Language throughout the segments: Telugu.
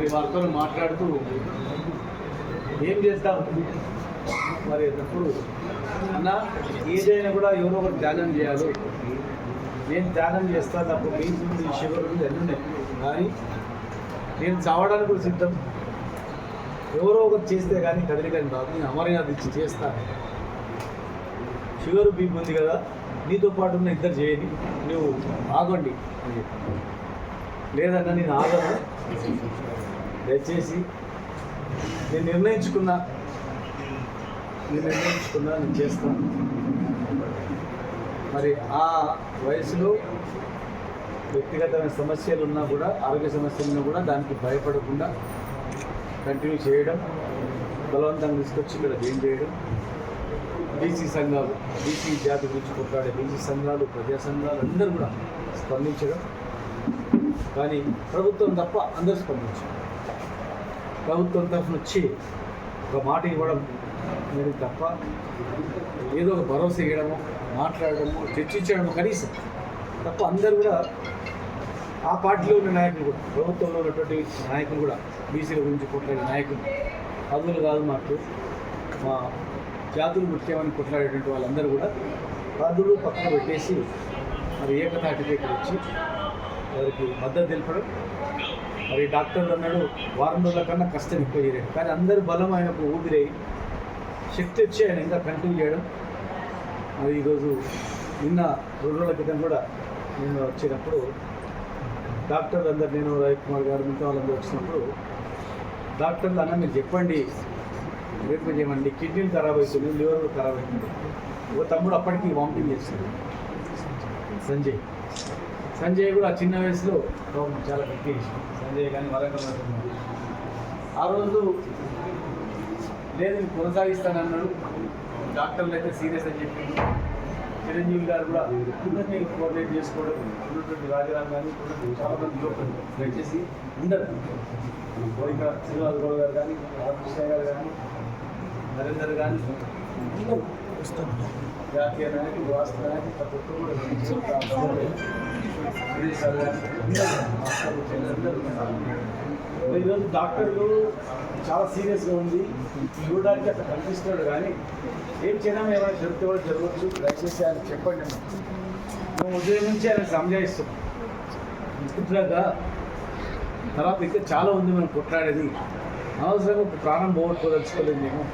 మరి వారితో మాట్లాడుతూ ఏం చేస్తాం మరి అప్పుడు అన్న ఏదైనా కూడా ఎవరో ఒకరు ధ్యానం చేయాలి. నేను ధ్యానం చేస్తాను అప్పుడు బీచ్ ఉంది షుగర్ కానీ నేను చావడానికి కూడా సిద్ధం. ఎవరో ఒకరు చేస్తే కానీ కదలికని రాదు నేను అమరనాథ్ ఇచ్చి చేస్తాను షుగర్ బీప్ ఉంది కదా. నీతో పాటు ఉన్న ఇద్దరు చేయని నువ్వు ఆగండి అని చెప్పి లేదన్నా నేను ఆగను. దయచేసి నేను నిర్ణయించుకున్నా నేను నిర్ణయించుకున్నా నేను చేస్తాను. మరి ఆ వయసులో వ్యక్తిగతమైన సమస్యలు ఉన్నా కూడా ఆరోగ్య సమస్యలు ఉన్నా కూడా దానికి భయపడకుండా కంటిన్యూ చేయడం బలవంతంగా తీసుకొచ్చి ఇక్కడ ఏం చేయడం బీసీ సంఘాలు బీసీ జాతి గురించి కొట్లాడే బీసీ సంఘాలు ప్రజా సంఘాలు అందరూ కూడా స్పందించడం కానీ ప్రభుత్వం తప్ప అందరూ స్పందించారు. ప్రభుత్వం తరఫున వచ్చి ఒక మాట ఇవ్వడం అనేది తప్ప ఏదో ఒక భరోసా ఇవ్వడము మాట్లాడడము చర్చించడము కనీసం తప్ప అందరూ కూడా ఆ పార్టీలో ఉన్న నాయకులు కూడా ప్రభుత్వంలో ఉన్నటువంటి నాయకులు కూడా బీసీల గురించి కొట్లాడే నాయకులు పదవులు కాదు మాకు. మా జాతులు ముఖ్యమని కొట్లాడేటువంటి వాళ్ళందరూ కూడా పదవులు పక్కన పెట్టేసి మరి ఏకతాటికి ఇక్కడ వచ్చి వారికి మద్దతు తెలిపడం. మరి డాక్టర్లు అన్నాడు వారం రోజుల కన్నా కష్టం ఎక్కువ చేయలేదు కానీ అందరూ బలం ఆయనకు ఊపిరి శక్తి వచ్చి ఆయన ఇంకా కంటిన్యూ చేయడం. మరి ఈరోజు నిన్న రెండు రోజుల క్రితం కూడా నేను వచ్చినప్పుడు డాక్టర్లు అందరు నేను రవికుమార్ కుమార్ గారు మిగతా వాళ్ళందరూ వచ్చినప్పుడు డాక్టర్లు అన్న మీరు చెప్పండి ట్రీట్మెంట్ చేయమండి కిడ్నీలు ఖరాబ్ అవుతుంది లివర్ ఖరాబ్ అవుతుంది ఒక తమ్ముడు అప్పటికి వామిటింగ్ చేస్తుంది సంజయ్. సంజయ్ కూడా చిన్న వయసులో చాలా గట్టి సంజయ్ కానీ వరంగల్ ఆ రోజు లేదు కొనసాగిస్తాను కొనసాగిస్తానన్నాడు. డాక్టర్లు అయితే సీరియస్ అని చెప్పి చిరంజీవి గారు కూడా అందరినీ కోఆర్డినేట్ చేసుకోవడం ఉన్నటువంటి రాజారాం కానీ ఉన్నటువంటి చాలా యువకులు దయచేసి ఉండరు. కోరిక శ్రీనివాస్ గౌడ్ గారు కానీ రామకృష్ణ గారు కానీ నరేందర్ కానీ అందరూ కూడా ఈరోజు డాక్టర్లు చాలా సీరియస్గా ఉంది. చూడడానికి అట్లా కనిపిస్తున్నాడు కానీ ఏం చేయడం ఏమైనా జరిగితే కూడా జరగవచ్చు. దయచేసి ఆయన చెప్పండి. మేము ఉదయం నుంచి ఆయన సంజాయిస్తున్నాం ఇట్లాగా తర్వాత ఇంకా చాలా ఉంది మనం కొట్లాడేది. అనవసరంగా ప్రాణం పోగొట్టుకోదలుచుకోలేదు మేము.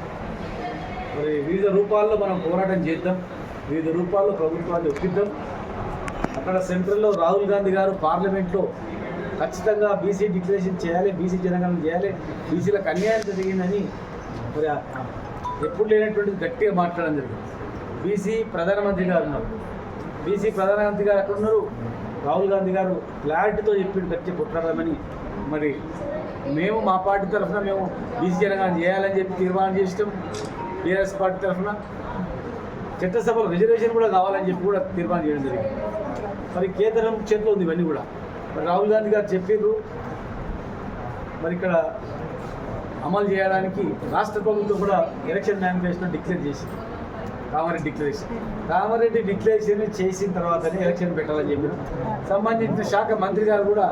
మరి వివిధ రూపాల్లో మనం పోరాటం చేద్దాం. వివిధ రూపాల్లో ప్రభుత్వాన్ని ఒప్పిద్దాం. అక్కడ సెంట్రల్లో రాహుల్ గాంధీ గారు పార్లమెంట్లో ఖచ్చితంగా బీసీ డిక్లరేషన్ చేయాలి బీసీ జనగణన చేయాలి. బీసీలకు అన్యాయం జరిగిందని మరి ఎప్పుడు లేనటువంటిది గట్టిగా మాట్లాడడం జరిగింది. బీసీ ప్రధానమంత్రి గారు ఉన్నారు. బీసీ ప్రధానమంత్రి గారు అక్కడ ఉన్నారు? రాహుల్ గాంధీ గారు క్లారిటీతో చెప్పిండు గట్టి కొట్లాడమని మరి మేము మా పార్టీ తరఫున మేము బీసీ జనగణన చేయాలని చెప్పి తీర్మానం చేసినాం. టీఆర్ఎస్ పార్టీ తరఫున చట్టసభలో రిజర్వేషన్ కూడా కావాలని చెప్పి కూడా తీర్మానం చేయడం జరిగింది. మరి కేంద్రం చేతిలో ఉంది ఇవన్నీ కూడా. మరి రాహుల్ గాంధీ గారు చెప్పారు మరి ఇక్కడ అమలు చేయడానికి రాష్ట్ర ప్రభుత్వం కూడా ఎలక్షన్ మేనిఫెస్టో డిక్లేర్ చేసింది. కామారెడ్డి డిక్లరేషన్. కామారెడ్డి డిక్లరేషన్ చేసిన తర్వాతనే ఎలక్షన్ పెట్టాలని చెప్పిన సంబంధించిన శాఖ మంత్రి గారు కూడా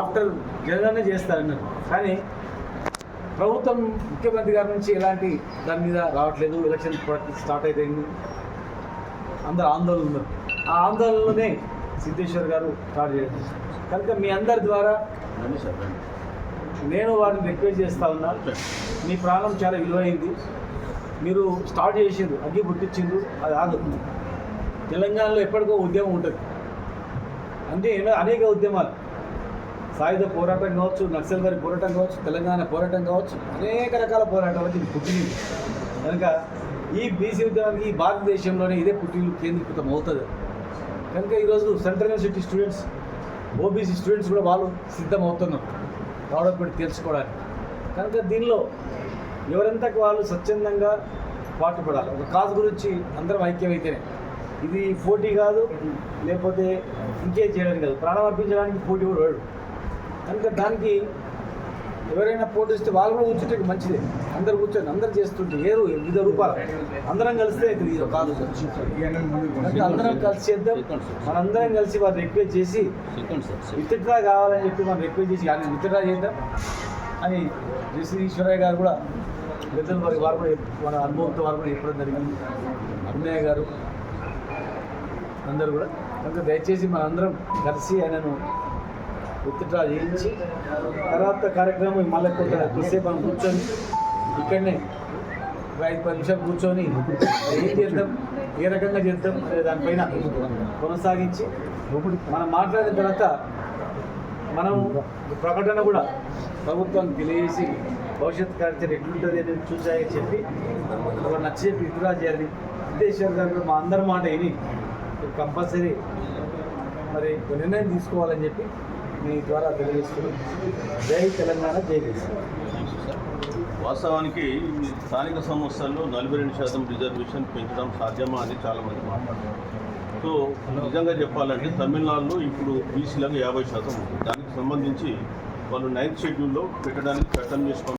ఆఫ్టర్ జనరల్నే చేస్తారన్నారు. కానీ ప్రభుత్వం ముఖ్యమంత్రి గారి నుంచి ఎలాంటి దాని మీద రావట్లేదు ఎలక్షన్ స్టార్ట్ అయిపోయింది అందరు ఆందోళన ఉన్నారు. ఆ ఆందోళనలోనే సిద్ధేశ్వర్ గారు స్టార్ట్ చేయడం కనుక మీ అందరి ద్వారా నేను వారిని రిక్వెస్ట్ చేస్తా ఉన్నా మీ ప్రాణం చాలా విలువైంది. మీరు స్టార్ట్ చేసిండ్రు అగ్గి పుట్టించిండ్రు అది ఆగుతుంది తెలంగాణలో ఎప్పటికో ఉద్యమం ఉంటుంది. అంటే అనేక ఉద్యమాలు. సాయుధ పోరాటం కావచ్చు నక్సల్ గారి పోరాటం కావచ్చు తెలంగాణ పోరాటం కావచ్చు అనేక రకాల పోరాటాలు ఇది పుట్టింది కనుక ఈ బీసీ ఉద్యమానికి ఈ భారతదేశంలోనే ఇదే పుట్టిల్లు కేంద్రీకృతం అవుతుంది. కనుక ఈరోజు central university students OBC students కూడా వాళ్ళు సిద్ధం అవుతున్నారు డెవలప్మెంట్ తెలుసుకోవడానికి. కనుక దీనిలో ఎవరంతకు వాళ్ళు స్వచ్ఛందంగా పాటుపడాలి? ఒక కాజ్ గురించి అందరం ఐక్యమైతేనే. ఇది పోటీ కాదు లేకపోతే ఇంకేం చేయడానికి కాదు. ప్రాణం అర్పించడానికి పోటీ కూడా వాడు కనుక దానికి ఎవరైనా పోటీస్తే వాళ్ళు కూడా కూర్చుంటే మంచిదే. అందరు కూర్చొని అందరు చేస్తుంటే ఏరు వివిధ రూపాలు. అందరం కలిస్తే ఇది కాదు. అందరం కలిసి చేద్దాం. మనందరం కలిసి వారు రిక్వెస్ట్ చేసి విత్డ్రా కావాలని చెప్పి మనం రిక్వెస్ట్ చేసి కానీ విత్డ్రా చేద్దాం అని శ్రీ ఈశ్వరయ్య గారు కూడా పెద్దల వారి వారు కూడా మన అనుభవంతో వారు కూడా చెప్పడం జరిగింది. అన్నయ్య గారు అందరు కూడా. కనుక దయచేసి మనందరం కలిసి ఆయనను విత్డ్రా చేయించి తర్వాత కార్యక్రమం మళ్ళీ కొంత కొద్దిసేపు మనం కూర్చొని ఇక్కడనే ఐదు పది నిమిషాలు కూర్చొని ఏం చేద్దాం ఏ రకంగా చేద్దాం అనే దానిపైన కొనసాగించి మనం మాట్లాడిన తర్వాత మనం ప్రకటన కూడా ప్రభుత్వానికి తెలియజేసి భవిష్యత్ కార్యాచరణ ఎట్లుంటుంది అనేది చూసాయని చెప్పి ఒక నచ్చేపి విత్డ్రా చేయాలి సిద్ధేశ్వర్ గారు మా అందరి మాట విని కంపల్సరీ మరి నిర్ణయం తీసుకోవాలని చెప్పి మీ ద్వారా తెలియజేస్తూ జై తెలంగాణ జై వాస్తవానికి స్థానిక సంస్థల్లో నలభై రెండు శాతం రిజర్వేషన్ పెంచడం సాధ్యమా అని చాలామంది మాట్లాడుతున్నారు. సో నిజంగా చెప్పాలంటే తమిళనాడులో ఇప్పుడు బీసీలకు యాభై శాతం ఉంది. దానికి సంబంధించి వాళ్ళు నైన్త్ షెడ్యూల్లో పెట్టడానికి చట్టం చేసుకొని